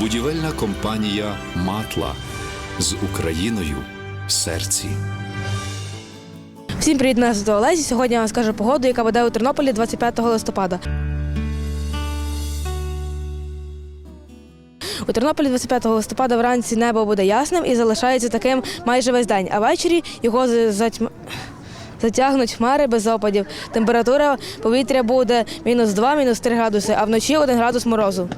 Будівельна компанія Матла з Україною в серці. Всім привіт, мене звати Олесі. Сьогодні я вам скажу погоду, яка буде у Тернополі 25 листопада. У Тернополі 25 листопада вранці небо буде ясним і залишається таким майже весь день, а ввечері його з- затьм- затягнуть хмари без опадів. Температура повітря буде мінус 2, мінус 3 градуси, а вночі 1 градус морозу.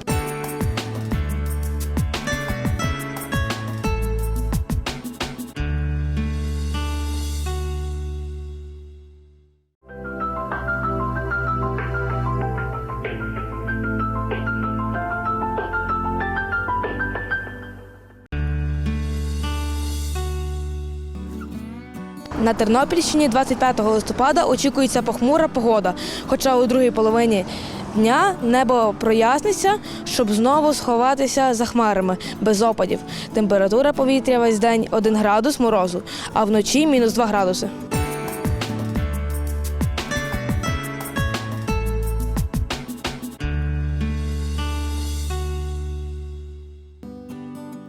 На Тернопільщині 25 листопада очікується похмура погода. Хоча у другій половині дня небо проясниться, щоб знову сховатися за хмарами без опадів. Температура повітря весь день 1 градус морозу, а вночі мінус 2 градуси.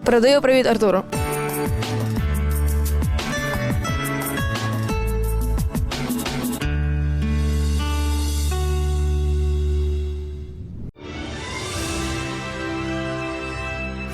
Передаю привіт Артуру.